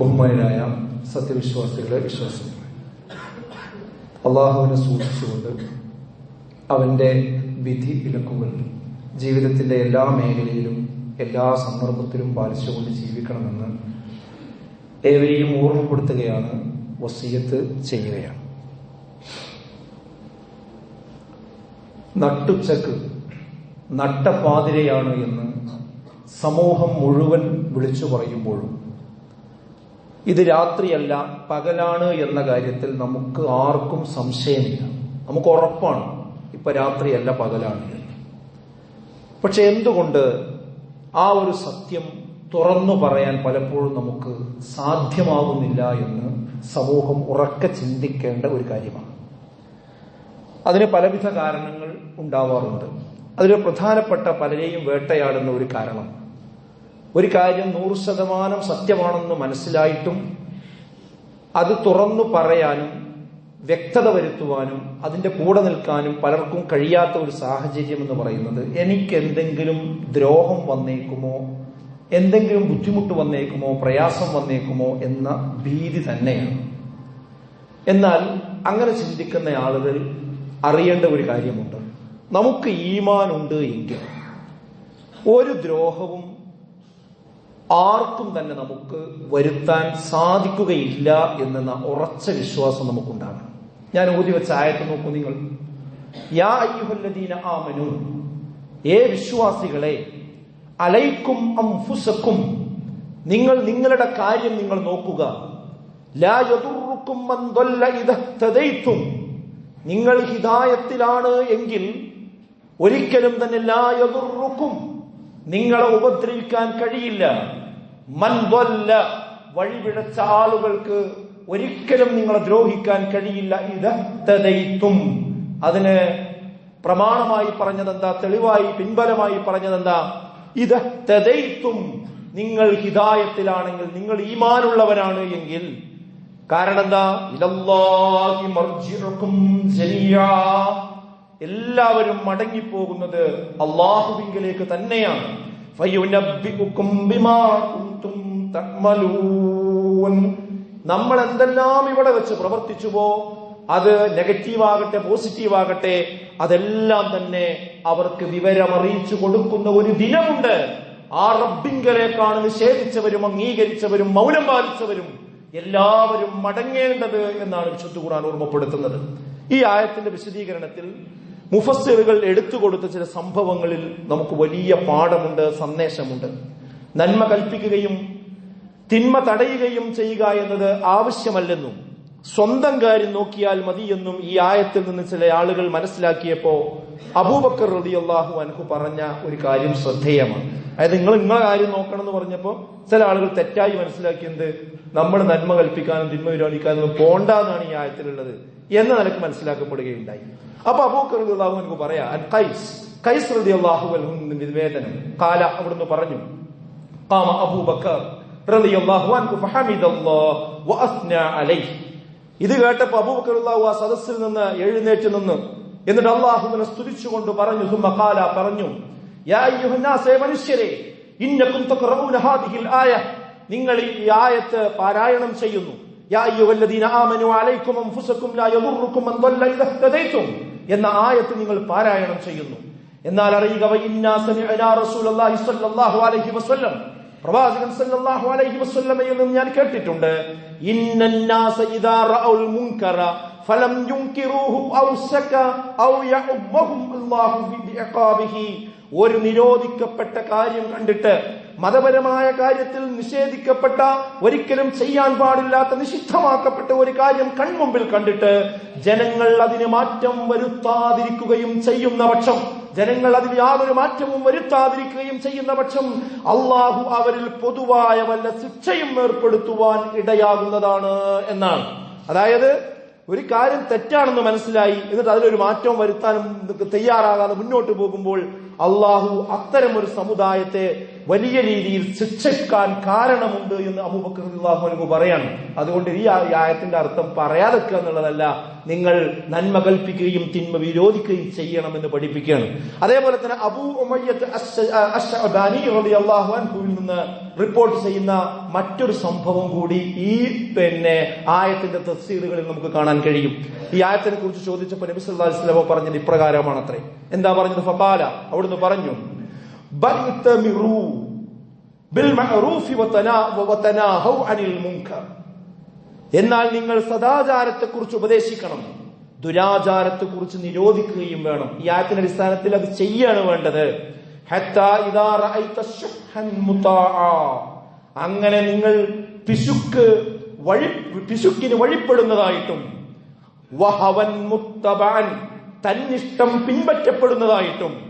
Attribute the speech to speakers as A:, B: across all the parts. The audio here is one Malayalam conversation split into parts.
A: ബഹുമാനായ സത്യവിശ്വാസികളെ വിശ്വാസം അള്ളാഹുവിനെ സൂക്ഷിച്ചുകൊണ്ട് അവന്റെ വിധി വിലക്കുകൾ ജീവിതത്തിന്റെ എല്ലാ മേഖലയിലും എല്ലാ സന്ദർഭത്തിലും പാലിച്ചുകൊണ്ട് ജീവിക്കണമെന്ന് ഏവരെയും ഓർമ്മപ്പെടുത്തുകയാണ് വസീയത്ത് ചെയ്യുകയാണ്. നട്ടുച്ചക്ക് നട്ടപാതിരയാണ് എന്ന് സമൂഹം മുഴുവൻ വിളിച്ചു പറയുമ്പോഴും ഇത് രാത്രിയല്ല പകലാണ് എന്ന കാര്യത്തിൽ നമുക്ക് ആർക്കും സംശയമില്ല. നമുക്ക് ഉറപ്പാണ് ഇപ്പൊ രാത്രിയല്ല പകലാണ് പക്ഷെ എന്തുകൊണ്ട് ആ ഒരു സത്യം തുറന്നു പറയാൻ പലപ്പോഴും നമുക്ക് സാധ്യമാകുന്നില്ല എന്ന് സമൂഹം ഉറക്ക ചിന്തിക്കേണ്ട ഒരു കാര്യമാണ്. അതിന് പലവിധ കാരണങ്ങൾ ഉണ്ടാവാറുണ്ട്. അതിൽ പ്രധാനപ്പെട്ട പലരെയും വേട്ടയാടുന്ന ഒരു കാരണം ഒരു കാര്യം നൂറ് ശതമാനം സത്യമാണെന്ന് മനസ്സിലായിട്ടും അത് തുറന്നു പറയാനും വ്യക്തത വരുത്തുവാനും അതിന്റെ കൂടെ നിൽക്കാനും പലർക്കും കഴിയാത്ത ഒരു സാഹചര്യം എന്ന് പറയുന്നത് എനിക്ക് എന്തെങ്കിലും ദ്രോഹം വന്നേക്കുമോ? എന്തെങ്കിലും ബുദ്ധിമുട്ട് വന്നേക്കുമോ? പ്രയാസം വന്നേക്കുമോ എന്ന ഭീതി തന്നെയാണ്. എന്നാൽ അങ്ങനെ ചിന്തിക്കുന്ന ആളുകൾ അറിയേണ്ട ഒരു കാര്യമുണ്ട്. നമുക്ക് ഈമാനുണ്ട് എങ്കിൽ ഒരു ദ്രോഹവും ആർക്കും തന്നെ നമുക്ക് വരുത്താൻ സാധിക്കുകയില്ല എന്ന ഉറച്ച വിശ്വാസം നമുക്കുണ്ടാകണം. ഞാൻ ഊതി വെച്ച ആയത്ത് നോക്കൂ നിങ്ങൾ. യാ അയ്യുഹല്ലദീന ഏ വിശ്വാസികളെ അലൈക്കും അംഫുസക്കും നിങ്ങൾ നിങ്ങളുടെ കാര്യം നിങ്ങൾ നോക്കുക. നിങ്ങൾ ഹിതായത്തിലാണ് എങ്കിൽ ഒരിക്കലും തന്നെ ലാ യദുറുക്കും നിങ്ങളെ ഉപദ്രവിക്കാൻ കഴിയില്ല. മൻ ദല്ല വഴിപിഴച്ച ആളുകൾക്ക് ഒരിക്കലും നിങ്ങളെ ദ്രോഹിക്കാൻ കഴിയില്ല. ഇദഹ്തദൈതും അതിന് പ്രമാണമായി പറഞ്ഞതെന്താ? തെളിവായി പിൻബലമായി പറഞ്ഞതെന്താ? ഇദഹ്തദൈതും നിങ്ങൾ ഹിതായത്തിലാണെങ്കിൽ നിങ്ങൾ ഈമാനുള്ളവരാണ് എങ്കിൽ. കാരണം എന്താ എല്ലാവരും മടങ്ങിപ്പോകുന്നത് അള്ളാഹുവിങ്കിലേക്ക് തന്നെയാണ്. നമ്മൾ എന്തെല്ലാം ഇവിടെ വെച്ച് പ്രവർത്തിച്ചുവോ അത് നെഗറ്റീവ് ആകട്ടെ പോസിറ്റീവ് ആകട്ടെ അതെല്ലാം തന്നെ അവർക്ക് വിവരം അറിയിച്ചു കൊടുക്കുന്ന ഒരു ദിനമുണ്ട്. ആ റബ്ബിങ്കലേക്കാണ് നിഷേധിച്ചവരും അംഗീകരിച്ചവരും മൗനം പാലിച്ചവരും എല്ലാവരും മടങ്ങേണ്ടത് എന്നാണ് വിശുദ്ധ ഖുർആൻ ഓർമ്മപ്പെടുത്തുന്നത്. ഈ ആയത്തിന്റെ വിശദീകരണത്തിൽ മുഫസ്സിറുകൾ എടുത്തു കൊടുത്ത ചില സംഭവങ്ങളിൽ നമുക്ക് വലിയ പാഠമുണ്ട് സന്ദേശമുണ്ട്. നന്മ കൽപ്പിക്കുകയും തിന്മ തടയുകയും ചെയ്യുക എന്നത് ആവശ്യമല്ലെന്നും സ്വന്തം കാര്യം നോക്കിയാൽ മതിയെന്നും ഈ ആയത്തിൽ നിന്ന് ചില ആളുകൾ മനസ്സിലാക്കിയപ്പോ അബൂബക്കർ റതി അള്ളാഹു അൻഹു പറഞ്ഞ ഒരു കാര്യം ശ്രദ്ധേയമാണ്. അതായത് നിങ്ങൾ നിങ്ങളെ കാര്യം നോക്കണം എന്ന് പറഞ്ഞപ്പോ ചില ആളുകൾ തെറ്റായി മനസ്സിലാക്കിയത് നമ്മൾ നന്മ കൽപ്പിക്കാനും തിന്മ വിരോധിക്കാനും പോണ്ടെന്നാണ് ഈ ആയത്തിലുള്ളത്. എന്ന് നിനക്ക് മനസ്സിലാക്കപ്പെടുകയുണ്ടായി. അപ്പൊ അബൂക്കറുള്ളാഹു നമുക്ക് പറയാം കൈസ് കൈസ് നിവേദനം. കാല അവിടുന്ന് പറഞ്ഞു കാമ അബൂബക്കർ റതി അള്ളാഹു ഇത് കേട്ടപ്പോ അബൂബക്കർ അള്ളാഹു ആ സദസ്സിൽ നിന്ന് എഴുന്നേറ്റ് നിന്ന് എന്നിട്ട് അള്ളാഹുവിനെ സ്തുതിച്ചുകൊണ്ട് പറഞ്ഞു സുമകാല പറഞ്ഞു മനുഷ്യരെ ഇന്നക്കും ആയ നിങ്ങൾ ഈ ആയത്ത് പാരായണം ചെയ്യുന്നു. الذين അയ്യുവല്ലദീന عليكم അലൈക്കും لا ലാ من ضل ദല്ല ഇദഹ്തദൈതും എന്ന ആയത്ത് നിങ്ങൾ പാരായണം ചെയ്യുന്നു. എന്നാൽ അറിയുക പ്രവാചകൻ സല്ലല്ലാഹു അലൈഹി ഞാൻ കേട്ടിട്ടുണ്ട് ഫലം ഔ സക ഔ അല്ലാഹു ഒരു നിരോധിക്കപ്പെട്ട കാര്യം കണ്ടിട്ട് മതപരമായ കാര്യത്തിൽ നിഷേധിക്കപ്പെട്ട ഒരിക്കലും ചെയ്യാൻ പാടില്ലാത്ത നിഷിദ്ധമാക്കപ്പെട്ട ഒരു കാര്യം കൺമുമ്പിൽ കണ്ടിട്ട് ജനങ്ങൾ അതിന് മാറ്റം വരുത്താതിരിക്കുകയും ചെയ്യുന്ന പക്ഷം. ജനങ്ങൾ അതിന് യാതൊരു മാറ്റവും വരുത്താതിരിക്കുകയും ചെയ്യുന്ന പക്ഷം അള്ളാഹു അവരിൽ പൊതുവായ വല്ല ശിക്ഷയും ഏർപ്പെടുത്തുവാൻ ഇടയാകുന്നതാണ് എന്നാണ്. അതായത് ഒരു കാര്യം തെറ്റാണെന്ന് മനസ്സിലായി എന്നിട്ട് അതിലൊരു മാറ്റവും വരുത്താനും തയ്യാറാകാതെ മുന്നോട്ട് പോകുമ്പോൾ അള്ളാഹു അത്തരം ഒരു സമുദായത്തെ വലിയ രീതിയിൽ ശിക്ഷിക്കാൻ കാരണമുണ്ട് എന്ന് അബൂബക്കർ അൻഹു പറയാണ്. അതുകൊണ്ട് ഈ ആയത്തിന്റെ അർത്ഥം പറയാതെക്കുക എന്നുള്ളതല്ല നിങ്ങൾ നന്മ കൽപ്പിക്കുകയും തിന്മ വിരോധിക്കുകയും ചെയ്യണമെന്ന് പഠിപ്പിക്കുകയാണ്. അതേപോലെ തന്നെ അബൂ ഉമയ്യത്ത് അൻഹുവിൽ നിന്ന് റിപ്പോർട്ട് ചെയ്യുന്ന മറ്റൊരു സംഭവം കൂടി ഈ പിന്നെ ആയത്തിന്റെ തഫ്സീറുകളിൽ നമുക്ക് കാണാൻ കഴിയും. ഈ ആയത്തിനെ കുറിച്ച് ചോദിച്ചപ്പോൾ നബി സല്ലല്ലാഹു അലൈഹി പറഞ്ഞത് ഇപ്രകാരമാണ് അത്രേ എന്താ പറഞ്ഞത്? ഫപാല അവിടുന്ന് പറഞ്ഞു ബൽതമിറു ബിൽമഅറൂഫി بالمعروف وتناهوا അനിൽ المنكر എന്നാൽ നിങ്ങൾ സദാചാരത്തെക്കുറിച്ച് ഉപദേശിക്കണം. ദുരാചാരത്തെക്കുറിച്ച് നിരോധിക്കുകയും വേണം. ഈ ആയത്തിന്റെ അടിസ്ഥാനത്തിൽ അത് ചെയ്യാണ് വേണ്ടത്. അങ്ങനെ നിങ്ങൾ പിശുക്ക് വഴി പിശുക്കിന് വഴിപ്പെടുന്നതായിട്ടും വഹവൻ മുത്തബാൻ തന്നിഷ്ടം പിൻപറ്റപ്പെടുന്നതായിട്ടും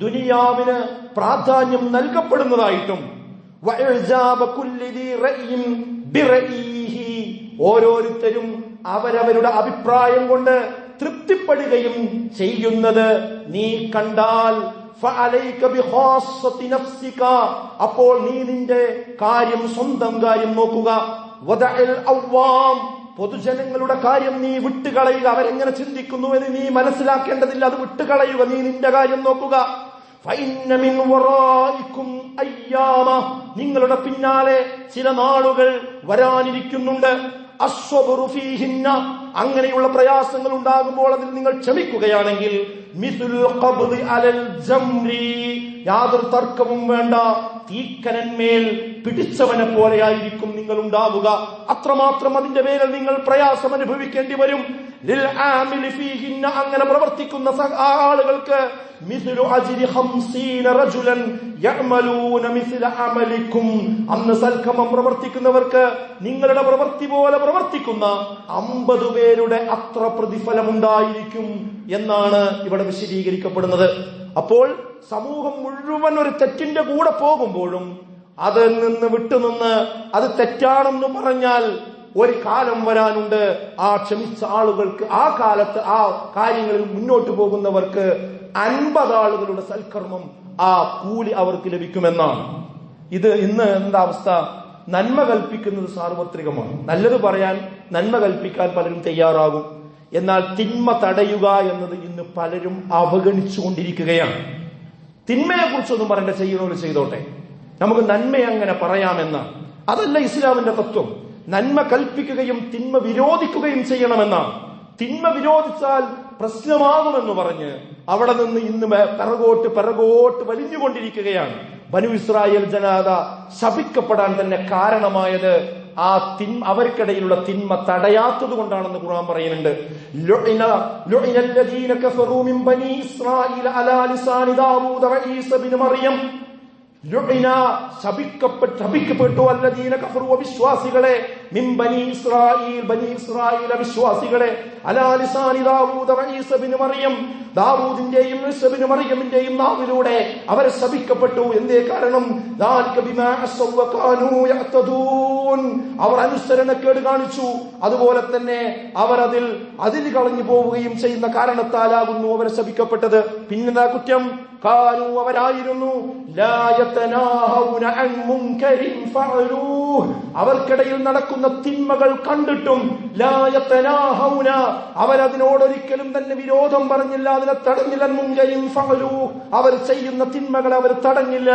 A: ദുനിയാവിന് പ്രാധാന്യം നൽകപ്പെടുന്നതായിട്ടും. ഓരോരുത്തരും അവരവരുടെ അഭിപ്രായം കൊണ്ട് തൃപ്തിപ്പെടുകയും ചെയ്യുന്നത് നീ കണ്ടാൽ. അപ്പോൾ നീ നിന്റെ കാര്യം സ്വന്തം കാര്യം നോക്കുക പൊതുജനങ്ങളുടെ കാര്യം നീ വിട്ടുകളയുക. അവരെങ്ങനെ ചിന്തിക്കുന്നു എന്ന് നീ മനസ്സിലാക്കേണ്ടതില്ല. അത് വിട്ടുകളയുക. നീ നിന്റെ കാര്യം നോക്കുക. നിങ്ങളുടെ പിന്നാലെ ചില നാളുകൾ വരാനിരിക്കുന്നുണ്ട്. അങ്ങനെയുള്ള പ്രയാസങ്ങൾ ഉണ്ടാകുമ്പോൾ അതിൽ നിങ്ങൾ ക്ഷമിക്കുകയാണെങ്കിൽ യാതൊരു തർക്കവും വേണ്ട. തീക്കനന്മേൽ പിടിച്ചവനെ പോലെയായിരിക്കും നിങ്ങൾ ഉണ്ടാവുക അത്രമാത്രം അതിന്റെ പേരിൽ നിങ്ങൾ പ്രയാസം അനുഭവിക്കേണ്ടി വരും. അങ്ങനെ പ്രവർത്തിക്കുന്ന ആളുകൾക്ക് മിഥുലു അജ്രി ഹംസീന റജുലൻ യഅമലൂന മിഥ്ല അമലിക്കും അന്ന് സൽക്കമം പ്രവർത്തിക്കുന്നവർക്ക് നിങ്ങളുടെ പ്രവൃത്തി പോലെ പ്രവർത്തിക്കുന്ന അമ്പത് പേരുടെ അത്ര പ്രതിഫലമുണ്ടായിരിക്കും എന്നാണ് ഇവിടെ വിശദീകരിക്കപ്പെടുന്നത്. അപ്പോൾ സമൂഹം മുഴുവൻ ഒരു തെറ്റിന്റെ കൂടെ പോകുമ്പോഴും അതിൽ നിന്ന് വിട്ടുനിന്ന് അത് തെറ്റാണെന്ന് പറഞ്ഞാൽ ഒരു കാലം വരാനുണ്ട്. ആ ക്ഷമിച്ച ആളുകൾക്ക് ആ കാലത്ത് ആ കാര്യങ്ങളിൽ മുന്നോട്ട് പോകുന്നവർക്ക് അൻപത് ആളുകളുടെ സൽക്കർമ്മം ആ കൂലി അവർക്ക് ലഭിക്കുമെന്നാണ്. ഇത് ഇന്ന് എന്താ അവസ്ഥ? നന്മ കൽപ്പിക്കുന്നത് സാർവത്രികമാണ്. നല്ലത് പറയാൻ നന്മ കൽപ്പിക്കാൻ പലരും തയ്യാറാകും. എന്നാൽ തിന്മ തടയുക എന്നത് ഇന്ന് പലരും അവഗണിച്ചുകൊണ്ടിരിക്കുകയാണ്. തിന്മയെ കുറിച്ചൊന്നും പറയേണ്ട ചെയ്യുന്നവർ ചെയ്തോട്ടെ. നമുക്ക് നന്മ അങ്ങനെ പറയാമെന്ന് അതല്ല ഇസ്ലാമിന്റെ തത്വം. നന്മ കൽപ്പിക്കുകയും തിന്മ വിരോധിക്കുകയും ചെയ്യണമെന്നാണ്. തിന്മ വിരോധിച്ചാൽ പ്രശ്നമാകുമെന്ന് പറഞ്ഞ് അവിടെ നിന്ന് ഇന്ന് പിറകോട്ട് പിറകോട്ട് വലിഞ്ഞുകൊണ്ടിരിക്കുകയാണ്. ബനു ഇസ്രായേൽ ജനാത ശപിക്കപ്പെടാൻ തന്നെ കാരണമായത് ആ തിൻ അവർക്കിടയിലുള്ള തിന്മ തടയാത്തത് കൊണ്ടാണെന്ന് ഖുർആൻ പറയുന്നുണ്ട്. ലൊഇന ലൊഇന ബനി ഇസ്രായേൽ അലാ ലിസാനി ദാവൂദ് ഈസ ബിൻ മറിയം. ശപിക്കപ്പെട്ട. അല്ലദീന കഫറു വിശ്വാസികളെ വിശ്വാസികളെ ദാവൂദിന്റെയും മറിയമിന്റെയും നാവിലൂടെ അവർ ശപിക്കപ്പെട്ടു. എന്തേ കാരണം? അവർ അനുസരണക്കേട് കാണിച്ചു. അതുപോലെ തന്നെ അവർ അതിൽ അതിൽ കളഞ്ഞു പോവുകയും ചെയ്യുന്ന കാരണത്താലാകുന്നു അവർ ശപിക്കപ്പെട്ടത്. പിന്നെന്താ കുറ്റം? കാനു അവരായിരുന്നു. അവർക്കിടയിൽ നടക്കുന്ന തിന്മകൾ കണ്ടിട്ടും അവരതിനോടൊരിക്കലും തന്നെ വിരോധം പറഞ്ഞില്ല അതിനെ തടഞ്ഞില്ല. മുങ്കയും ഫലു അവർ ചെയ്യുന്ന തിന്മകൾ അവർ തടഞ്ഞില്ല.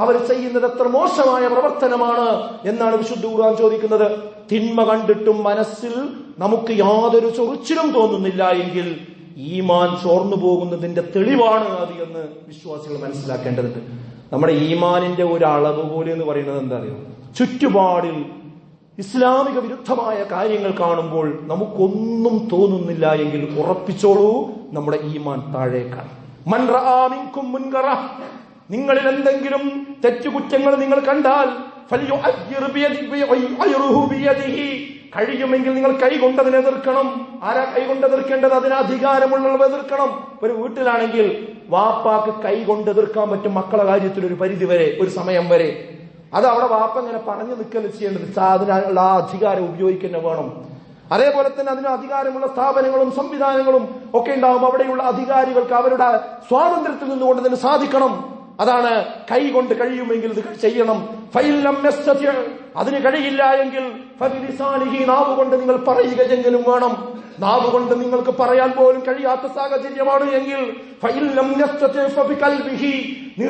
A: അവർ ചെയ്യുന്നത് എത്ര മോശമായ പ്രവർത്തനമാണ് എന്നാണ് വിശുദ്ധ ഖുർആൻ ചോദിക്കുന്നത്. തിന്മ കണ്ടിട്ടും മനസ്സിൽ നമുക്ക് യാതൊരു ചൊറിച്ചിലും തോന്നുന്നില്ല എങ്കിൽ ഈമാൻ ചോർന്നു പോകുന്നതിന്റെ തെളിവാണ് അത് എന്ന് വിശ്വാസികൾ മനസ്സിലാക്കേണ്ടതുണ്ട്. നമ്മുടെ ഈമാനിന്റെ ഒരു അളവ് പോലെ എന്ന് പറയുന്നത് എന്താ അറിയോ ചുറ്റുപാടിൽ ഇസ്ലാമിക വിരുദ്ധമായ കാര്യങ്ങൾ കാണുമ്പോൾ നമുക്കൊന്നും തോന്നുന്നില്ല എങ്കിൽ ഉറപ്പിച്ചോളൂ നമ്മുടെ ഈമാൻ താഴേക്കാണ്. മൻറ നിങ്ങളിൽ എന്തെങ്കിലും തെറ്റുകുറ്റങ്ങൾ നിങ്ങൾ കണ്ടാൽ കഴിയുമെങ്കിൽ നിങ്ങൾ കൈകൊണ്ട് അതിനെ എതിർക്കണം. ആരാ കൈകൊണ്ട് എതിർക്കേണ്ടത്? അതിന് അധികാരമുള്ളവ എതിർക്കണം. ഒരു വീട്ടിലാണെങ്കിൽ വാപ്പാക്ക് കൈകൊണ്ട് എതിർക്കാൻ പറ്റും മക്കളെ കാര്യത്തിൽ ഒരു പരിധി വരെ ഒരു സമയം വരെ. അത് അവിടെ വാപ്പ ഇങ്ങനെ പറഞ്ഞു നിൽക്കൽ ചെയ്യേണ്ടത്. അതിനുള്ള ആ അധികാരം ഉപയോഗിക്കുന്ന വേണം. അതേപോലെ തന്നെ അതിന് അധികാരമുള്ള സ്ഥാപനങ്ങളും സംവിധാനങ്ങളും ഒക്കെ ഉണ്ടാവും. അവിടെയുള്ള അധികാരികൾക്ക് അവരുടെ സ്വാതന്ത്ര്യത്തിൽ നിന്നുകൊണ്ട് സാധിക്കണം. അതാണ് കൈകൊണ്ട് കഴിയുമെങ്കിൽ ഇത് ചെയ്യണം. അതിന് കഴിയില്ല എങ്കിൽ നാവ് കൊണ്ട് നിങ്ങൾ പറയുകയെങ്കിലും വേണം. നാവ് കൊണ്ട് നിങ്ങൾക്ക് പറയാൻ പോലും കഴിയാത്ത സാഹചര്യമാണ് എങ്കിൽ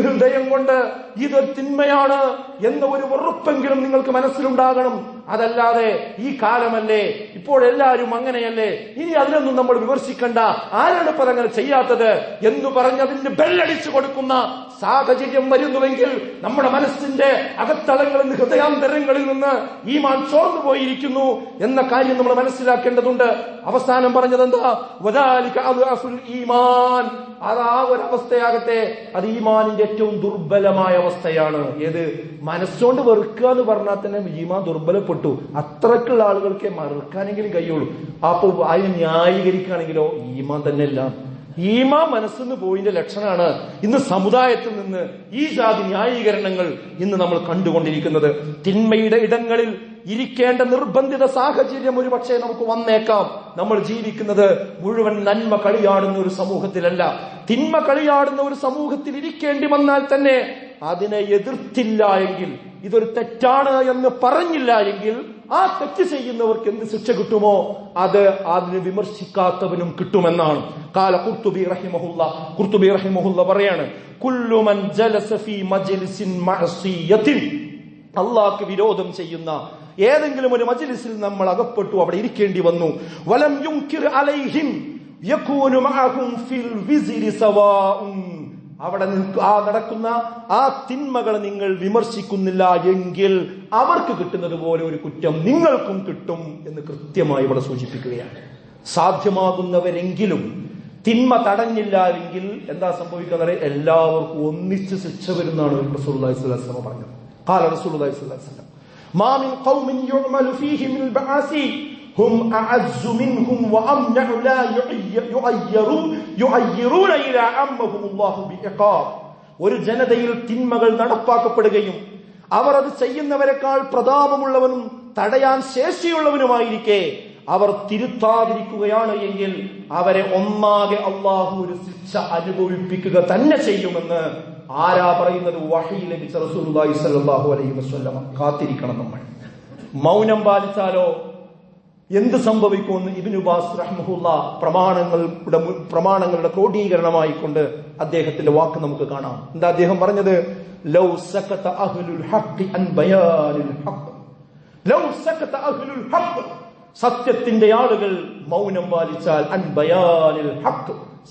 A: ഹൃദയം കൊണ്ട് ഇത് തിന്മയാണ് എന്ന ഒരു വെറുപ്പെങ്കിലും നിങ്ങൾക്ക് മനസ്സിലുണ്ടാകണം. അതല്ലാതെ ഈ കാലമല്ലേ? ഇപ്പോൾ എല്ലാവരും അങ്ങനെയല്ലേ? ഇനി അതിനൊന്നും നമ്മൾ വിമർശിക്കണ്ട. ആരാണ് ഇപ്പം അങ്ങനെ ചെയ്യാത്തത്? എന്ന് പറഞ്ഞതിന് ബെല്ലടിച്ചു കൊടുക്കുന്ന സാഹചര്യം വരുന്നുവെങ്കിൽ നമ്മുടെ മനസ്സിന്റെ അകത്തളങ്ങളിൽ നിന്ന് ഹൃദയാന്തരങ്ങളിൽ നിന്ന് ഈ മാൻ ചോർന്നു പോയിരിക്കുന്നു എന്ന കാര്യം നമ്മൾ മനസ്സിലാക്കേണ്ടതുണ്ട്. അവസാനം പറഞ്ഞത് എന്താ ഈമാൻ. അത് ആ ഒരു അവസ്ഥയാകട്ടെ അത് ഈമാനിന്റെ ഏറ്റവും ദുർബലമായ അവസ്ഥയാണ്. ഏത്? മനസ്സുകൊണ്ട് വെറുക്കുക എന്ന് പറഞ്ഞാൽ തന്നെ ഈമാൻ ദുർബലപ്പെട്ടു അത്രക്കുള്ള ആളുകൾക്ക് മറക്കാനെങ്കിലും കഴിയുള്ളൂ. അപ്പൊ അതിനെ ന്യായീകരിക്കുകയാണെങ്കിലോ? ഈമാൻ തന്നെയല്ല. ഈമാ മനസ്സിന്ന് പോയിന്റെ ലക്ഷണമാണ് ഇന്ന് സമുദായത്തിൽ നിന്ന് ഈ ജാതി ന്യായീകരണങ്ങൾ ഇന്ന് നമ്മൾ കണ്ടുകൊണ്ടിരിക്കുന്നത്. തിന്മയുടെ ഇടങ്ങളിൽ ഇരിക്കേണ്ട നിർബന്ധിത സാഹചര്യം ഒരു പക്ഷേ നമുക്ക് വന്നേക്കാം. നമ്മൾ ജീവിക്കുന്നത് മുഴുവൻ നന്മ കളിയാടുന്ന ഒരു സമൂഹത്തിലല്ല. തിന്മ കളിയാടുന്ന ഒരു സമൂഹത്തിൽ ഇരിക്കേണ്ടി വന്നാൽ തന്നെ അതിനെ എതിർത്തില്ല എങ്കിൽ ഇതൊരു തെറ്റാണ് എന്ന് പറഞ്ഞില്ല എങ്കിൽ ആ തെറ്റ് ചെയ്യുന്നവർക്ക് എന്ത് ശിക്ഷ കിട്ടുമോ? അത് അതിന് വിമർശിക്കാത്തവനും കിട്ടുമെന്നാണ്. കാല കുർത്തുബി റഹിമഹുല്ല കുർത്തുബി റഹിമഹുല്ല പറയാണ് കുല്ലുമൻ ജലസഫി മജ്ലിസിൻ മഅസിയത്തിൻ. അള്ളാഹ്ക്ക് വിരോധം ചെയ്യുന്ന ഏതെങ്കിലും ഒരു മജ്ലിസിൽ നമ്മൾ അകപ്പെട്ടു അവിടെ ഇരിക്കേണ്ടി വന്നു. വലം യുങ്കിർ അലൈഹിം യകൂനു മഅഹും ഫിൽ വിസിരി സവാഉൻ. അവിടെ ആ നടക്കുന്ന ആ തിന്മകൾ നിങ്ങൾ വിമർശിക്കുന്നില്ല എങ്കിൽ അവർക്ക് കിട്ടുന്നത് പോലെ ഒരു കുറ്റം നിങ്ങൾക്കും കിട്ടും എന്ന് കൃത്യമായി ഇവിടെ സൂചിപ്പിക്കുകയാണ്. സാധ്യമാകുന്നവരെങ്കിലും തിന്മ തടഞ്ഞില്ല എങ്കിൽ എന്താ സംഭവിക്കുന്നത് എല്ലാവർക്കും ഒന്നിച്ച് ശിക്ഷ വരുന്നതാണ് റസൂലുള്ളാഹി അലൈഹി പറഞ്ഞത്. ഖാല റസൂലുള്ളാഹി അലൈഹി മാമിൻ ഖൗമിൻ യുഅമലു ഫീഹി മിൽ هم أعز منهم وأمنع لا يعي- يعيرون يعيرون إلى عمهم الله بعقاب ഒരു ജനതയിൽ തിന്മകൾ നടപ്പാക്കപ്പെടുകയും അവർ അത് ചെയ്യുന്നവരെക്കാൾ പ്രതാപമുള്ളവനും തടയാൻ ശേഷിയുള്ളവനുമായിരിക്കെ അവർ തിരുത്താതിരിക്കുകയാണ് എങ്കിൽ അവരെ ഒന്നാകെ അള്ളാഹു ഒരു ശിക്ഷ അനുഭവിപ്പിക്കുക തന്നെ ചെയ്യുമെന്ന് ആരാ പറയുന്നത് വഹി ലഭിച്ച റസൂലുള്ളാഹി സ്വല്ലല്ലാഹു അലൈഹി വസല്ലം കാത്തിരിക്കണം നമ്മൾ മൗനം പാലിച്ചാലോ എന്ത് സംഭവിക്കുമെന്ന് ഇബിനു ബാസ് റഹ്മുല്ല പ്രമാണങ്ങളുടെ പ്രമാണങ്ങളുടെ ക്രോഡീകരണമായി കൊണ്ട് അദ്ദേഹത്തിന്റെ വാക്ക് നമുക്ക് കാണാം. എന്താ അദ്ദേഹം പറഞ്ഞത്? ലൗ സകത അഹ്ലുൽ അൻ ബയാനിൽ ലൗ സകത അഹ്ലുൽ സത്യത്തിന്റെ ആളുകൾ മൗനം പാലിച്ചാൽ അൻ ബയാനിൽ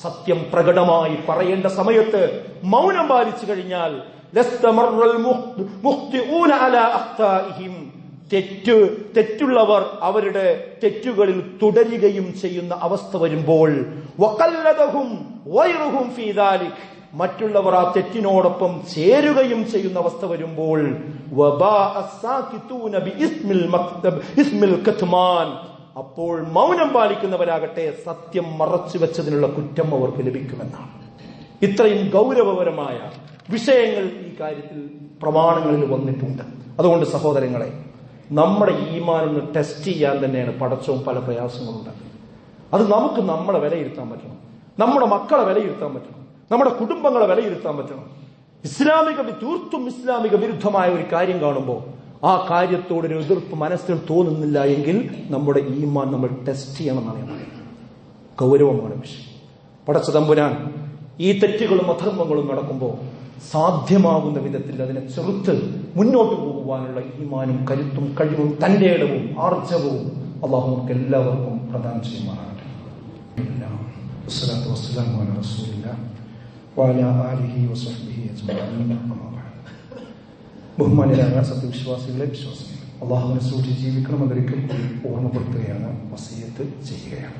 A: സത്യം പ്രകടമായി പറയേണ്ട സമയത്ത് മൗനം പാലിച്ചു കഴിഞ്ഞാൽ മുഖ്തിഊന അലാ അഖ്താഇഹിം. തെറ്റ് തെറ്റുള്ളവർ അവരുടെ തെറ്റുകളിൽ തുടരുകയും ചെയ്യുന്ന അവസ്ഥ വരുമ്പോൾ മറ്റുള്ളവർ ആ തെറ്റിനോടൊപ്പം ചേരുകയും ചെയ്യുന്ന അവസ്ഥ വരുമ്പോൾ അപ്പോൾ മൗനം പാലിക്കുന്നവരാകട്ടെ സത്യം മറച്ചു വെച്ചതിനുള്ള കുറ്റം അവർക്ക് ലഭിക്കുമെന്നാണ്. ഇത്രയും ഗൗരവപരമായ വിഷയങ്ങൾ ഈ കാര്യത്തിൽ പ്രമാണങ്ങളിൽ വന്നിട്ടുണ്ട്. അതുകൊണ്ട് സഹോദരങ്ങളെ നമ്മുടെ ഈമാനൊന്ന് ടെസ്റ്റ് ചെയ്യാൻ തന്നെയാണ് പടച്ചവും പല പ്രയാസങ്ങളുണ്ട് അത് നമുക്ക് നമ്മളെ വിലയിരുത്താൻ പറ്റണം. നമ്മുടെ മക്കളെ വിലയിരുത്താൻ പറ്റണം. നമ്മുടെ കുടുംബങ്ങളെ വിലയിരുത്താൻ പറ്റണം. ഇസ്ലാമിക തീർത്തും ഇസ്ലാമിക വിരുദ്ധമായ ഒരു കാര്യം കാണുമ്പോൾ ആ കാര്യത്തോടൊരു എതിർപ്പ് മനസ്സിൽ തോന്നുന്നില്ല എങ്കിൽ നമ്മുടെ ഈമാൻ നമ്മൾ ടെസ്റ്റ് ചെയ്യണം എന്നാണ് ഞാൻ പറയുന്നത്. ഗൗരവമാണ് വിഷയം പടച്ച തമ്പുരാൻ ഈ തെറ്റുകളും അധർമ്മങ്ങളും നടക്കുമ്പോൾ സാധ്യമാകുന്ന വിധത്തിൽ അതിനെ ചെറുത്ത് മുന്നോട്ട് പോകുവാനുള്ള ഈമാനും കരുത്തും കഴിവും തന്റെ ഇടവും ആർജവവും അള്ളാഹുക്ക് എല്ലാവർക്കും പ്രദാനം ചെയ്യുമാറാകട്ടെ. ബഹുമാനായ സത്യവിശ്വാസികളെ വിശ്വാസികൾ അള്ളാഹുവിനെ സൂക്ഷിച്ച് ജീവിക്കണമെന്നൊരിക്കൽ കൂടി ഓർമ്മപ്പെടുത്തുകയാണ് വസീയത്ത് ചെയ്യുകയാണ്.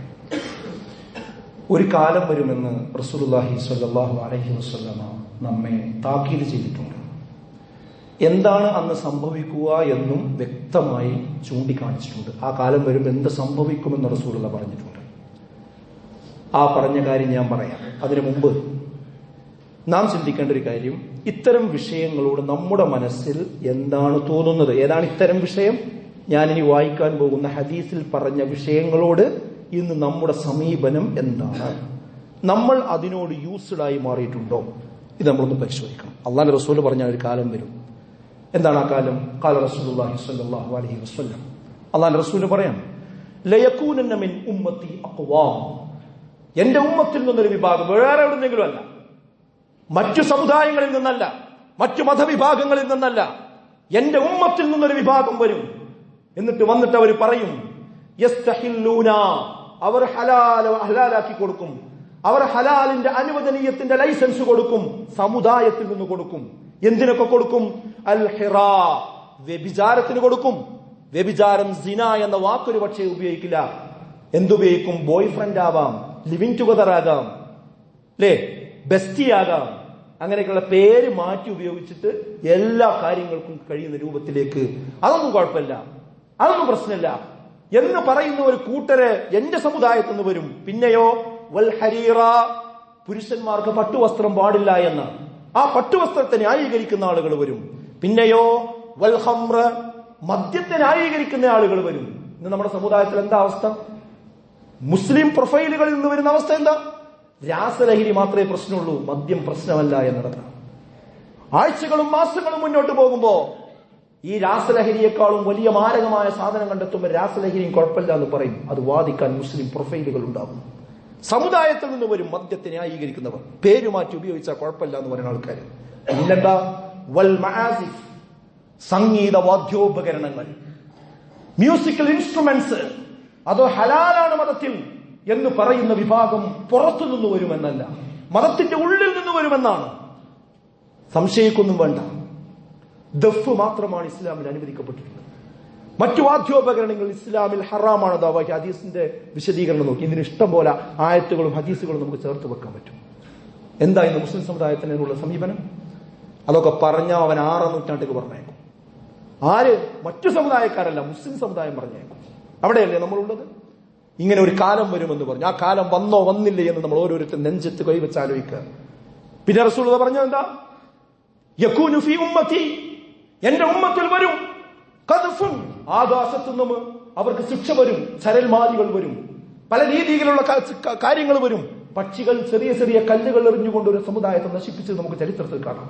A: ഒരു കാലം വരുമെന്ന് റസൂലുല്ലാഹി സ്വല്ലാഹു അലഹി വസ്ലമ നമ്മെ താക്കീത് ചെയ്തിട്ടുണ്ട്. എന്താണ് അന്ന് സംഭവിക്കുക എന്നും വ്യക്തമായി ചൂണ്ടിക്കാണിച്ചിട്ടുണ്ട്. ആ കാലം വരുമ്പോൾ എന്ത് സംഭവിക്കുമെന്ന് റസൂലുള്ള പറഞ്ഞിട്ടുണ്ട്. ആ പറഞ്ഞ കാര്യം ഞാൻ പറയാം. അതിനു മുമ്പ് നാം ചിന്തിക്കേണ്ട ഒരു കാര്യം ഇത്തരം വിഷയങ്ങളോട് നമ്മുടെ മനസ്സിൽ എന്താണ് തോന്നുന്നത്? ഏതാണ് ഇത്തരം വിഷയം? ഞാനിനി വായിക്കാൻ പോകുന്ന ഹദീസിൽ പറഞ്ഞ വിഷയങ്ങളോട് ഇന്ന് നമ്മുടെ സമീപനം എന്താണ്? നമ്മൾ അതിനോട് യൂസ്ഡായി മാറിയിട്ടുണ്ടോ? ഇത് നമ്മളൊന്ന് പരിശോധിക്കണം. അള്ളാഹ് റസൂൽ പറഞ്ഞ ഒരു കാലം വരും. എന്താണ് ആ കാലം? കാല റസൂലുള്ളാഹി സ്വല്ലല്ലാഹു അലൈഹി വസല്ലം. അള്ളാഹ് റസൂൽ പറയാം ലയകൂനന്ന മിൻ ഉമ്മത്തി എന്റെ ഉമ്മത്തിൽ നിന്നൊരു വിഭാഗം വേറെ എവിടെന്നെങ്കിലും അല്ല. മറ്റു സമുദായങ്ങളിൽ നിന്നല്ല മറ്റു മതവിഭാഗങ്ങളിൽ നിന്നല്ല എന്റെ ഉമ്മത്തിൽ നിന്നൊരു വിഭാഗം വരും. എന്നിട്ട് വന്നിട്ട് അവർ പറയും അവർ ഹലാല ഹലാലാക്കി കൊടുക്കും. അവർ ഹലാലിന്റെ അനുവദനീയത്തിന്റെ ലൈസൻസ് കൊടുക്കും സമുദായത്തിൽ നിന്ന് കൊടുക്കും. എന്തിനൊക്കെ കൊടുക്കും? അൽ ഹിറാ വ്യഭിചാരത്തിന് കൊടുക്കും. വ്യഭിചാരം സിന എന്ന വാക്കൊരു പക്ഷേ ഉപയോഗിക്കില്ല. എന്തുപയോഗിക്കും? ബോയ് ഫ്രണ്ട് ആവാം ലിവിങ് ടുഗദർ ആകാം അല്ലേ ബെസ്റ്റിയാകാം അങ്ങനെയൊക്കെയുള്ള പേര് മാറ്റി ഉപയോഗിച്ചിട്ട് എല്ലാ കാര്യങ്ങൾക്കും കഴിയുന്ന രൂപത്തിലേക്ക്. അതൊന്നും കുഴപ്പമില്ല. അതൊന്നും പ്രശ്നമില്ല. എന്ന് പറയുന്ന ഒരു കൂട്ടര് എന്റെ സമുദായത്തിൽ നിന്ന് വരും. പിന്നെയോ? വൽ ഹരീറ പുരുഷന്മാർക്ക് പട്ടുവസ്ത്രം പാടില്ല എന്ന്. ആ പട്ടുവസ്ത്രത്തെ ന്യായീകരിക്കുന്ന ആളുകൾ വരും. പിന്നെയോ വൽ മദ്യത്തെ ന്യായീകരിക്കുന്ന ആളുകൾ വരും. ഇന്ന് നമ്മുടെ സമുദായത്തിൽ എന്താ അവസ്ഥ? മുസ്ലിം പ്രൊഫൈലുകളിൽ നിന്ന് വരുന്ന അവസ്ഥ എന്താ? രാസലഹരി മാത്രമേ പ്രശ്നമുള്ളൂ മദ്യം പ്രശ്നമല്ല എന്നിടത്താണ് ആഴ്ചകളും മാസങ്ങളും മുന്നോട്ട് പോകുമ്പോ ഈ രാസലഹരിയെക്കാളും വലിയ മാരകമായ സാധനം കണ്ടെത്തുമ്പോൾ രാസലഹരിയും കുഴപ്പമില്ല എന്ന് പറയും. അത് വാദിക്കാൻ മുസ്ലിം പ്രൊഫൈലുകൾ ഉണ്ടാകും. സമുദായത്തിൽ നിന്ന് വരും മദ്യത്തെ ന്യായീകരിക്കുന്നവർ. പേര് മാറ്റി ഉപയോഗിച്ചാൽ കുഴപ്പമില്ല എന്ന് പറയുന്ന ആൾക്കാർ പിന്നെന്താ? വൽ മആസിഫ് സംഗീത വാദ്യോപകരണങ്ങൾ. മ്യൂസിക്കൽ ഇൻസ്ട്രുമെന്റ്സ് അതോ ഹലാലാണ് മതത്തിൽ എന്ന് പറയുന്ന വിഭാഗം പുറത്തു നിന്ന് വരുമെന്നല്ല. മതത്തിന്റെ ഉള്ളിൽ നിന്ന് വരുമെന്നാണ്. സംശയിക്കൊന്നും വേണ്ട. ദഫ് മാത്രമാണ് ഇസ്ലാമിൽ അനുവദിക്കപ്പെട്ടിട്ടുള്ളത്. മറ്റു വാദ്യോപകരണങ്ങൾ ഇസ്ലാമിൽ ഹറാമാണ്. ദാവാഹി ഹദീസിന്റെ വിശദീകരണം നോക്കി. ഇതിന് ഇഷ്ടം പോലെ ആയത്തുകളും ഹദീസുകളും നമുക്ക് ചേർത്ത് വെക്കാൻ പറ്റും. എന്താ ഇന്ന് മുസ്ലിം സമുദായത്തിനുള്ള സമീപനം? അതൊക്കെ പറഞ്ഞ അവൻ ആറാം നൂറ്റാണ്ടിലേക്ക് പറഞ്ഞേക്കും. ആര്? മറ്റു സമുദായക്കാരല്ല മുസ്ലിം സമുദായം പറഞ്ഞേക്കും. അവിടെയല്ലേ നമ്മളുള്ളത്? ഇങ്ങനെ ഒരു കാലം വരുമെന്ന് പറഞ്ഞു. ആ കാലം വന്നോ വന്നില്ലേ എന്ന് നമ്മൾ ഓരോരുത്തർ നെഞ്ചത്ത് കൈവച്ച് ആലോചിക്കുക. പിന്നെ റസൂൾ പറഞ്ഞു എന്താ? യക്കൂനു ഫീ ഉമ്മത്തി. എന്റെ ഉമ്മത്തിൽ വരും. ആകാശത്തു നിന്ന് അവർക്ക് ശിക്ഷ വരും ചരൽമാലികൾ വരും. പല രീതിയിലുള്ള കാര്യങ്ങൾ വരും. പക്ഷികൾ ചെറിയ ചെറിയ കല്ലുകൾ എറിഞ്ഞുകൊണ്ട് ഒരു സമുദായത്തെ നശിപ്പിച്ചത് നമുക്ക് ചരിത്രത്തിൽ കാണാം.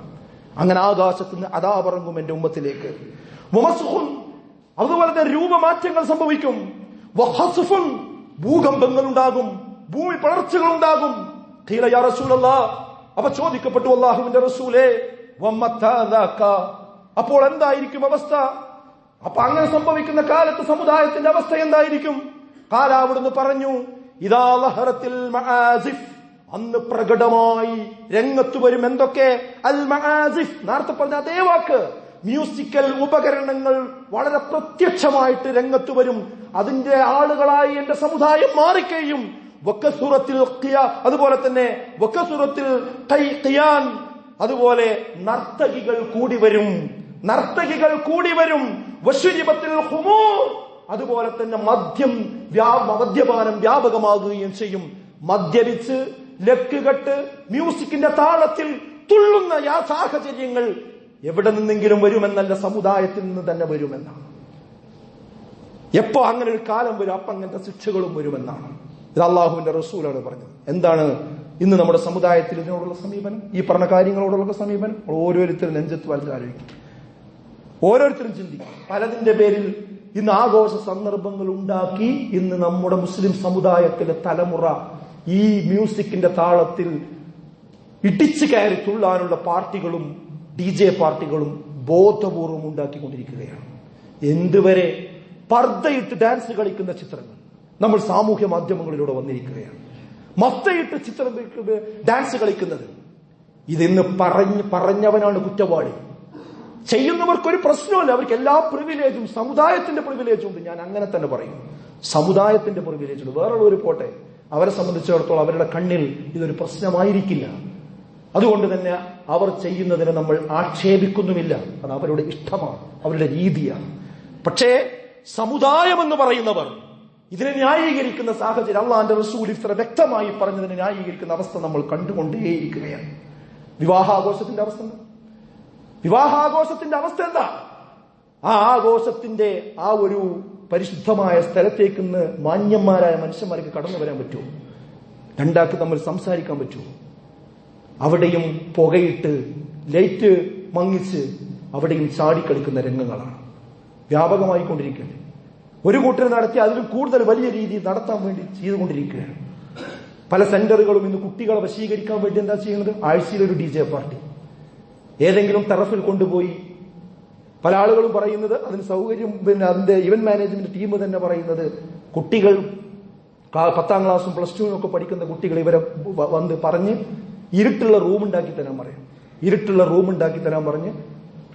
A: അങ്ങനെ ആകാശത്ത് നിന്ന് അതാ പറങ്ങും എന്റെ ഉമ്മത്തിലേക്ക്. വമസ്ഹുൻ, അതുപോലെ തന്നെ രൂപമാറ്റങ്ങൾ സംഭവിക്കും. ഭൂകമ്പങ്ങൾ ഉണ്ടാകും ഭൂമി പളർച്ചകൾ ഉണ്ടാകും. അപ്പൊ ചോദിക്കപ്പെട്ടു അള്ളാഹുവിന്റെ റസൂലേ. അപ്പോൾ എന്തായിരിക്കും അവസ്ഥ? അപ്പൊ അങ്ങനെ സംഭവിക്കുന്ന കാലത്ത് സമുദായത്തിന്റെ അവസ്ഥ എന്തായിരിക്കും? കാല അവിടുന്ന് പറഞ്ഞു ഇതാ ലഹറത്തിൽ അന്ന് പ്രകടമായി രംഗത്ത് വരും എന്തൊക്കെ? അൽ മഹാസിഫ് നേരത്തെ പറഞ്ഞ അതേ വാക്ക്. മ്യൂസിക്കൽ ഉപകരണങ്ങൾ വളരെ പ്രത്യക്ഷമായിട്ട് രംഗത്ത് വരും. അതിന്റെ ആളുകളായി എന്റെ സമുദായം മാറിക്കഴിയും. വക്കസുറത്തിൽ അതുപോലെ തന്നെ വക്കസുറത്തിൽ അതുപോലെ നർത്തകികൾ കൂടി വരും. നർത്തകികൾ കൂടി വരും. അതുപോലെ തന്നെ മദ്യം മദ്യപാനം വ്യാപകമാകുകയും ചെയ്യും. മദ്യപിച്ച് ലക്കുകെട്ട് മ്യൂസിക്കിന്റെ താളത്തിൽ തുള്ളുന്ന ആ സാഹചര്യങ്ങൾ എവിടെ നിന്നെങ്കിലും വരുമെന്നല്ല സമുദായത്തിൽ നിന്ന് തന്നെ വരുമെന്നാണ്. എപ്പോ അങ്ങനെ ഒരു കാലം വരും അപ്പൊ അങ്ങനത്തെ ശിക്ഷകളും വരുമെന്നാണ്. ഇത് അള്ളാഹുവിന്റെ റസൂലാണ് പറഞ്ഞത്. എന്താണ് ഇന്ന് നമ്മുടെ സമുദായത്തിൽ ഇതിനോടുള്ള സമീപനം? ഈ പറഞ്ഞ കാര്യങ്ങളോടുള്ള സമീപനം? ഓരോരുത്തരും നെഞ്ചത്ത് വലുത് ആലോചിക്കും ഓരോരുത്തരും ചിന്തിക്കും. പലതിന്റെ പേരിൽ ഇന്ന് ആഘോഷ സന്ദർഭങ്ങൾ ഉണ്ടാക്കി ഇന്ന് നമ്മുടെ മുസ്ലിം സമുദായത്തിലെ തലമുറ ഈ മ്യൂസിക്കിന്റെ താളത്തിൽ ഇടിച്ചു കയറി തുള്ളാനുള്ള പാർട്ടികളും ഡി ജെ പാർട്ടികളും ബോധപൂർവം ഉണ്ടാക്കിക്കൊണ്ടിരിക്കുകയാണ്. എന്തുവരെ പർദ്ദയിട്ട് ഡാൻസ് കളിക്കുന്ന ചിത്രങ്ങൾ നമ്മൾ സാമൂഹ്യ മാധ്യമങ്ങളിലൂടെ വന്നിരിക്കുകയാണ്. മത്തയിട്ട് ചിത്രം ഡാൻസ് കളിക്കുന്നത്. ഇതിന്ന് പറഞ്ഞ് പറഞ്ഞവനാണ് കുറ്റവാളി. ചെയ്യുന്നവർക്ക് ഒരു പ്രശ്നമല്ല അവർക്ക് എല്ലാ പ്രിവിലേജും സമുദായത്തിന്റെ പ്രിവിലേജും ഉണ്ട്. ഞാൻ അങ്ങനെ തന്നെ പറയും. സമുദായത്തിന്റെ പ്രിവിലേജ് ഉണ്ട്. വേറുള്ളവർ പോട്ടെ. അവരെ സംബന്ധിച്ചിടത്തോളം അവരുടെ കണ്ണിൽ ഇതൊരു പ്രശ്നമായിരിക്കില്ല. അതുകൊണ്ട് തന്നെ അവർ ചെയ്യുന്നതിനെ നമ്മൾ ആക്ഷേപിക്കുന്നുമില്ല. അത് അവരുടെ ഇഷ്ടമാണ്. അവരുടെ രീതിയാണ്. പക്ഷേ സമുദായം എന്ന് പറയുന്നവർ ഇതിനെ ന്യായീകരിക്കുന്ന സാഹചര്യം അള്ളാന്റെ റസൂൽ ഇത്ര വ്യക്തമായി പറഞ്ഞതിനെ ന്യായീകരിക്കുന്ന അവസ്ഥ നമ്മൾ കണ്ടുകൊണ്ടേയിരിക്കുകയാണ്. വിവാഹാഘോഷത്തിന്റെ അവസ്ഥ വിവാഹാഘോഷത്തിന്റെ അവസ്ഥ എന്താ? ആ ആഘോഷത്തിന്റെ ആ ഒരു പരിശുദ്ധമായ സ്ഥലത്തേക്ക് ഇന്ന് മാന്യന്മാരായ മനുഷ്യന്മാർക്ക് കടന്നു വരാൻ പറ്റുമോ? രണ്ടാൾക്ക് തമ്മിൽ സംസാരിക്കാൻ പറ്റുമോ? അവിടെയും പുകയിട്ട് ലൈറ്റ് മങ്ങിച്ച് അവിടെയും ചാടിക്കളിക്കുന്ന രംഗങ്ങളാണ് വ്യാപകമായി കൊണ്ടിരിക്കുന്നത് ഒരു കൂട്ടർ നടത്തി അതിലും കൂടുതൽ വലിയ രീതിയിൽ നടത്താൻ വേണ്ടി ചെയ്തുകൊണ്ടിരിക്കുകയാണ്. പല സെന്ററുകളും ഇന്ന് കുട്ടികളെ വശീകരിക്കാൻ വേണ്ടി എന്താ ചെയ്യുന്നത്? ആഴ്ചയിൽ ഒരു ഡി ജെ പാർട്ടി. ഏതെങ്കിലും ടറഫിൽ കൊണ്ടുപോയി. പല ആളുകളും പറയുന്നത് അതിന് സൗകര്യം പിന്നെ അതിന്റെ ഇവന്റ് മാനേജ്മെന്റ് ടീം തന്നെ പറയുന്നത് കുട്ടികൾ പത്താം ക്ലാസ്സും പ്ലസ് ടുവിനും ഒക്കെ പഠിക്കുന്ന കുട്ടികൾ ഇവരെ വന്ന് പറഞ്ഞ് ഇരുട്ടുള്ള റൂം ഉണ്ടാക്കി തരാൻ പറയും. ഇരുട്ടുള്ള റൂം ഉണ്ടാക്കി തരാൻ പറഞ്ഞ്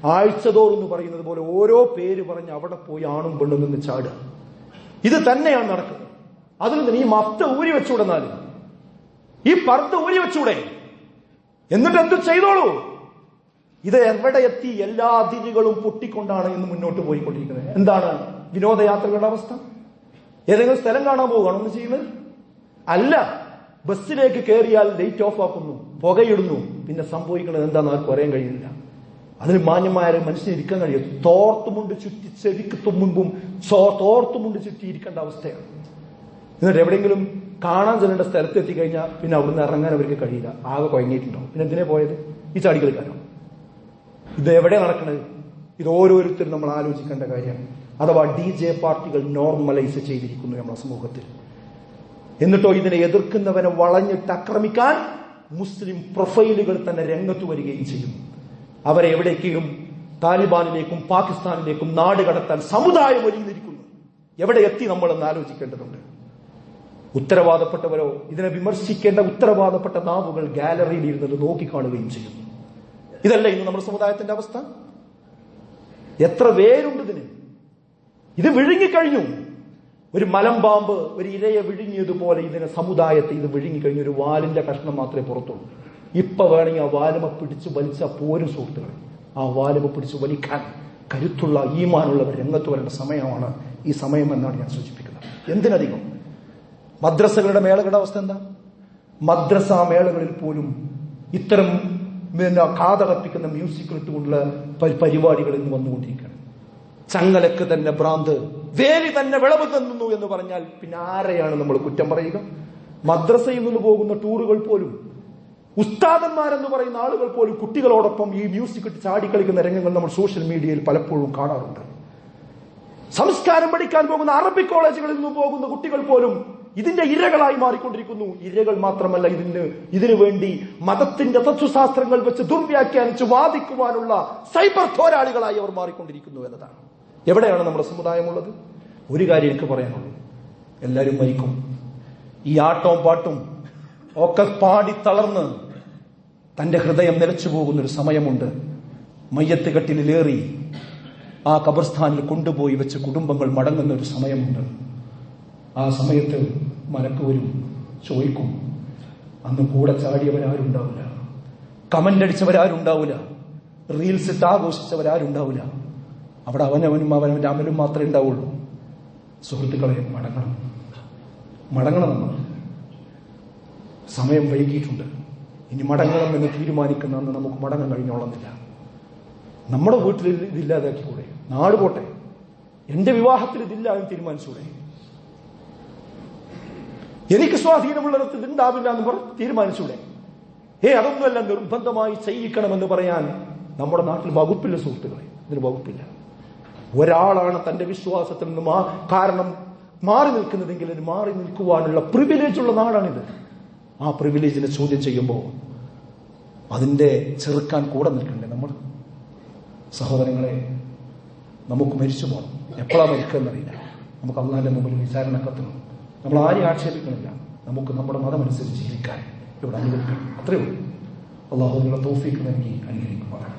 A: ആഴ്ചതോറും എന്ന് പറയുന്നത് പോലെ ഓരോ പേര് പറഞ്ഞ് അവിടെ പോയി ആണും പെണ്ണും നിന്ന് ചാടുക. ഇത് തന്നെയാണ് നടക്കുന്നത്. അതിൽ നിന്ന് ഈ മഫ്ത ഊരി വെച്ചുവിടുന്നാലും ഈ പർത്ത് ഊരി വെച്ചൂടെ. എന്നിട്ട് എന്ത് ചെയ്തോളൂ? ഇത് എവിടെ എത്തി എല്ലാ അതിരുകളും പൊട്ടിക്കൊണ്ടാണ് ഇന്ന് മുന്നോട്ട് പോയിക്കൊണ്ടിരിക്കുന്നത്. എന്താണ് വിനോദയാത്രകളുടെ അവസ്ഥ? ഏതെങ്കിലും സ്ഥലം കാണാൻ പോവുകയാണോ ഒന്ന് ചെയ്യുന്നത്? അല്ല. ബസ്സിലേക്ക് കയറിയാൽ ലൈറ്റ് ഓഫ് ആക്കുന്നു പുകയിടുന്നു. പിന്നെ സംഭവിക്കുന്നത് എന്താണെന്ന് അവർക്ക് പറയാൻ കഴിയുന്നില്ല. അതിന് മാന്യമായ മനുഷ്യന് ഇരിക്കാൻ കഴിയും. തോർത്തുമുണ്ട് ചുറ്റി ചെവിക്ക് ചോ- തോർത്തുമുണ്ട് ചുറ്റി ഇരിക്കേണ്ട അവസ്ഥയാണ്. എന്നിട്ട് എവിടെയെങ്കിലും കാണാൻ ചെല്ലേണ്ട സ്ഥലത്ത് എത്തിക്കഴിഞ്ഞാൽ പിന്നെ അവിടുന്ന് ഇറങ്ങാൻ അവർക്ക് കഴിയില്ല. ആകെ കുഴങ്ങിയിട്ടുണ്ടാവും. പിന്നെ എന്തിനാ പോയത്? ഈ ചാടിക്കളിക്കാരോ ഇത് എവിടെ നടക്കുന്നത് ഇത് ഓരോരുത്തരും നമ്മൾ ആലോചിക്കേണ്ട കാര്യമാണ്. അഥവാ ഡി ജെ പാർട്ടികൾ നോർമലൈസ് ചെയ്തിരിക്കുന്നു നമ്മുടെ സമൂഹത്തിൽ. എന്നിട്ടോ ഇതിനെ എതിർക്കുന്നവനെ വളഞ്ഞിട്ട് ആക്രമിക്കാൻ മുസ്ലിം പ്രൊഫൈലുകൾ തന്നെ രംഗത്ത് വരികയും ചെയ്യും. അവരെ എവിടേക്കും താലിബാനിലേക്കും പാകിസ്ഥാനിലേക്കും നാട് കടത്താൻ സമുദായം ഒരുങ്ങിയിരിക്കുന്നു. എവിടെ എത്തി നമ്മളെന്ന് ആലോചിക്കേണ്ടതുണ്ട്. ഉത്തരവാദപ്പെട്ടവരോ ഇതിനെ വിമർശിക്കേണ്ട ഉത്തരവാദപ്പെട്ട നാവുകൾ ഗാലറിയിൽ ഇരുന്നത് നോക്കിക്കാണുകയും ചെയ്യുന്നു. ഇതല്ല ഇന്ന് നമ്മുടെ സമുദായത്തിന്റെ അവസ്ഥ. എത്ര വേരുണ്ട് ഇതിന്. ഇത് വിഴുങ്ങിക്കഴിഞ്ഞു ഒരു മലമ്പാമ്പ് ഒരു ഇരയെ വിഴുങ്ങിയതുപോലെ ഇതിനെ സമുദായത്തെ ഇത് വിഴുങ്ങിക്കഴിഞ്ഞു ഒരു വാലിന്റെ കഷ്ണം മാത്രമേ പുറത്തുള്ളൂ. ഇപ്പൊ വേണമെങ്കിൽ ആ വാലുമ പിടിച്ച് വലിച്ച പോരും സുഹൃത്തുക്കളെ. ആ വാലുമ പിടിച്ച് വലിക്കാൻ കരുത്തുള്ള ഈമാനുള്ളവർ രംഗത്ത് വരേണ്ട സമയമാണ് ഈ സമയം എന്നാണ് ഞാൻ സൂചിപ്പിക്കുന്നത്. എന്തിനധികം? മദ്രസകളുടെ മേളകളുടെ അവസ്ഥ എന്താ? മദ്രസ മേളകളിൽ പോലും ഇത്തരം പിന്നെ കാതടപ്പിക്കുന്ന മ്യൂസിക് ഇട്ടുകൊണ്ടുള്ള പരിപാടികൾ ഇന്ന് വന്നുകൊണ്ടിരിക്കുകയാണ്. ചങ്ങലക്ക് തന്നെ ഭ്രാന്ത് വേലി തന്നെ വിളവ് തന്നുന്നു എന്ന് പറഞ്ഞാൽ പിന്നെ ആരെയാണ് നമ്മൾ കുറ്റം പറയുക? മദ്രസയിൽ നിന്ന് പോകുന്ന ടൂറുകൾ പോലും ഉസ്താദന്മാരെന്ന് പറയുന്ന ആളുകൾ പോലും കുട്ടികളോടൊപ്പം ഈ മ്യൂസിക് ഇട്ട് ചാടിക്കളിക്കുന്ന രംഗങ്ങൾ നമ്മൾ സോഷ്യൽ മീഡിയയിൽ പലപ്പോഴും കാണാറുണ്ട്. സംസ്കാരം പഠിക്കാൻ പോകുന്ന അറബി കോളേജുകളിൽ നിന്ന് പോകുന്ന കുട്ടികൾ പോലും ഇതിന്റെ ഇരകളായി മാറിക്കൊണ്ടിരിക്കുന്നു. ഇരകൾ മാത്രമല്ല ഇതിന് ഇതിനു വേണ്ടി മതത്തിന്റെ തത്വശാസ്ത്രങ്ങൾ വെച്ച് ദുർവ്യാഖ്യാനിച്ച് വാദിക്കുവാനുള്ള സൈബർ പോരാളികളായി അവർ മാറിക്കൊണ്ടിരിക്കുന്നു എന്നതാണ്. എവിടെയാണ് നമ്മുടെ സമുദായമുള്ളത്? ഒരു കാര്യം എനിക്ക് പറയാനുള്ളൂ. എല്ലാവരും മരിക്കും. ഈ ആട്ടവും പാട്ടും ഒക്കെ പാടി തളർന്ന് തന്റെ ഹൃദയം നിലച്ചു പോകുന്നൊരു സമയമുണ്ട്. മയ്യത്ത് കെട്ടിലേറി ആ കബർസ്ഥാനിൽ കൊണ്ടുപോയി വെച്ച് കുടുംബങ്ങൾ മടങ്ങുന്ന ഒരു സമയമുണ്ട്. ആ സമയത്ത് മലക്ക് വരും ചോദിക്കും അന്ന് കൂടെ ചാടിയവരാരുണ്ടാവില്ല. കമന്റ് അടിച്ചവരാരുണ്ടാവില്ല. റീൽസ് ഇട്ട് ആഘോഷിച്ചവരാരുണ്ടാവില്ല. അവിടെ അവനവനും അവനവന്റെ അമലും മാത്രമേ ഉണ്ടാവുള്ളൂ. സുഹൃത്തുക്കളെ മടങ്ങണം. മടങ്ങണം നമ്മൾ. സമയം വൈകിയിട്ടുണ്ട്. ഇനി മടങ്ങണം എന്ന് തീരുമാനിക്കുന്ന അന്ന് നമുക്ക് മടങ്ങാൻ കഴിഞ്ഞോളുന്നില്ല. നമ്മുടെ വീട്ടിൽ ഇത് ഇതില്ലാതാക്കിക്കൂടെ നാട് പോട്ടെ എന്റെ വിവാഹത്തിൽ ഇതില്ല എന്ന് തീരുമാനിച്ചൂടെ? എനിക്ക് സ്വാധീനമുള്ളിടത്ത് ഇതുണ്ടാവില്ല എന്ന് പറഞ്ഞ് തീരുമാനിച്ചൂടെ. ഏ അതൊന്നുമല്ല നിർബന്ധമായി ചെയ്യിക്കണമെന്ന് പറയാൻ നമ്മുടെ നാട്ടിൽ വകുപ്പില്ല സുഹൃത്തുക്കളെ. ഇതിന് വകുപ്പില്ല. ഒരാളാണ് തന്റെ വിശ്വാസത്തിൽ നിന്ന് കാരണം മാറി നിൽക്കുന്നതെങ്കിൽ അതിന് മാറി നിൽക്കുവാനുള്ള പ്രിവിലേജ് ഉള്ള നാടാണിത്. ആ പ്രിവിലേജിനെ ചോദ്യം ചെയ്യുമ്പോൾ അതിന്റെ ചെറുക്കാൻ കൂടെ നിൽക്കണ്ടേ നമ്മൾ? സഹോദരങ്ങളെ നമുക്ക് മരിച്ചു പോകണം എപ്പോഴാണ് മരിക്കുക എന്നറിയില്ല. നമുക്ക് അന്നാലും മുമ്പിൽ വിചാരണ കത്തണം. നമ്മൾ ആരെയും ആക്ഷേപിക്കണില്ല നമുക്ക് നമ്മുടെ മതമനുസരിച്ച് ജീവിക്കാൻ ഇവിടെ അനുവദിക്കണം. അത്രയേ ഉള്ളൂ. അള്ളാഹു നിങ്ങളെ തോഫിക്ക് നൽകി അനുഗ്രഹിക്കുമാറാണ്.